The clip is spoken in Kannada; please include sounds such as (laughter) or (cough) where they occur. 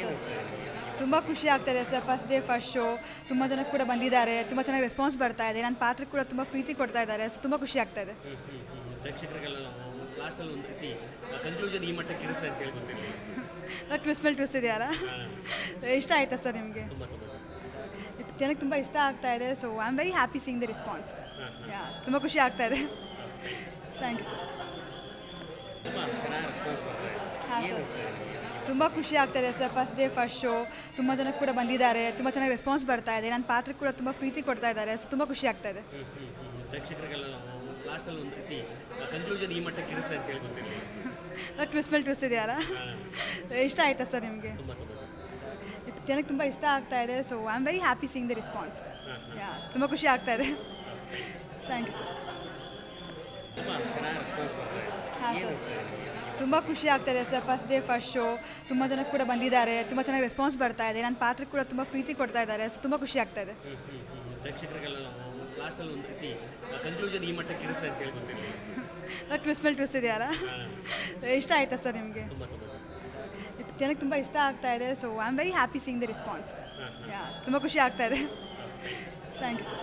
ಸರ್. ತುಂಬ ಖುಷಿ ಆಗ್ತಾಯಿದೆ sir first day first show ತುಂಬ ಜನ ಕೂಡ ಬಂದಿದ್ದಾರೆ ತುಂಬ ಚೆನ್ನಾಗಿ ರೆಸ್ಪಾನ್ಸ್ ಬರ್ತಾ ಇದೆ. ನನ್ನ ಪಾತ್ರಕ್ಕೆ ಕೂಡ ತುಂಬ ಪ್ರೀತಿ ಕೊಡ್ತಾ ಇದ್ದಾರೆ ಸೊ ತುಂಬ ಖುಷಿ ಆಗ್ತಾ ಇದೆ. ಪ್ರೇಕ್ಷಕರಿಗೆಲ್ಲ ಲಾಸ್ಟಲ್ಲಿ ಒಂದು ರೀತಿ ಕನ್ಕ್ಲೂಷನ್ ಈ ಮಟ್ಟಕ್ಕೆ ಇರುತ್ತೆ ಅಂತ ಹೇಳ್ಕೊತೀನಿ ಟ್ವಿಸ್ಟ್ (laughs) ಮೇಲೆ ಟ್ವಿಸ್ಟ್ ಇದೆಯಲ್ಲ? (laughs) ಇಷ್ಟ ಆಯ್ತಾ ಸರ್ ನಿಮಗೆ? ತುಂಬ ತುಂಬ ಜನಕ್ಕೆ ತುಂಬ ಇಷ್ಟ ಆಗ್ತಾ ಇದೆ so I am very happy seeing the response yeah ತುಂಬ ಖುಷಿ ಆಗ್ತಾ ಇದೆ. ಥ್ಯಾಂಕ್ ಯು ಸರ್ ಹಾಂ ಸರ್ ತುಂಬ ಖುಷಿ ಆಗ್ತಾಯಿದೆ sir first day first show ತುಂಬ ಜನ ಕೂಡ ಬಂದಿದ್ದಾರೆ ತುಂಬ ಚೆನ್ನಾಗಿ ರೆಸ್ಪಾನ್ಸ್ ಬರ್ತಾ ಇದೆ. ನನ್ನ ಪಾತ್ರಕ್ಕೆ ಕೂಡ ತುಂಬ ಪ್ರೀತಿ ಕೊಡ್ತಾ ಇದ್ದಾರೆ ಸೊ ತುಂಬ ಖುಷಿ ಆಗ್ತಾ ಇದೆ. ಪ್ರೇಕ್ಷಕರಿಗೆಲ್ಲ ಲಾಸ್ಟಲ್ಲಿ ಒಂದು ರೀತಿ ಕನ್ಕ್ಲೂಷನ್ ಈ ಮಟ್ಟಕ್ಕೆ ಇರುತ್ತೆ ಅಂತ ಹೇಳ್ಕೊತೀನಿ ಟ್ವಿಸ್ಟ್ (laughs) ಮೇಲೆ ಟ್ವಿಸ್ಟ್ ಇದೆಯಲ್ಲ? ಇಷ್ಟ ಆಯ್ತಾ ಸರ್ ನಿಮಗೆ? ಜನಕ್ಕೆ ತುಂಬ ಇಷ್ಟ ಆಗ್ತಾ ಇದೆ so I am very happy seeing the response yeah ತುಂಬ ಖುಷಿ ಆಗ್ತಾ ಇದೆ. ಥ್ಯಾಂಕ್ ಯು ಸರ್ ಹಾಂ ಸರ್? ತುಂಬ ಖುಷಿ ಆಗ್ತಾಯಿದೆ sir first day first show ತುಂಬ ಜನ ಕೂಡ ಬಂದಿದ್ದಾರೆ ತುಂಬ ಚೆನ್ನಾಗಿ ರೆಸ್ಪಾನ್ಸ್ ಬರ್ತಾ ಇದೆ. ನನ್ನ ಪಾತ್ರಕ್ಕೆ ಕೂಡ ತುಂಬ ಪ್ರೀತಿ ಕೊಡ್ತಾ ಇದ್ದಾರೆ ಸೊ ತುಂಬ ಖುಷಿ ಆಗ್ತಾ ಇದೆ. ಪ್ರೇಕ್ಷಕರಿಗೆಲ್ಲ ಲಾಸ್ಟಲ್ಲಿ ಒಂದು ರೀತಿ ಕನ್ಕ್ಲೂಷನ್ ಈ ಮಟ್ಟಕ್ಕೆ ಇರುತ್ತೆ ಅಂತ ಹೇಳ್ಕೊತೀನಿ ಟ್ವಿಸ್ಟ್ (laughs) ಮೇಲೆ ಟ್ವಿಸ್ಟ್ ಇದೆಯಲ್ಲ? ಇಷ್ಟ ಆಯ್ತಾ ಸರ್ ನಿಮಗೆ? ಜನಕ್ಕೆ ತುಂಬ ಇಷ್ಟ ಆಗ್ತಾ ಇದೆ so I am very happy seeing the response yeah ತುಂಬ ಖುಷಿ ಆಗ್ತಾ ಇದೆ. Thank you sir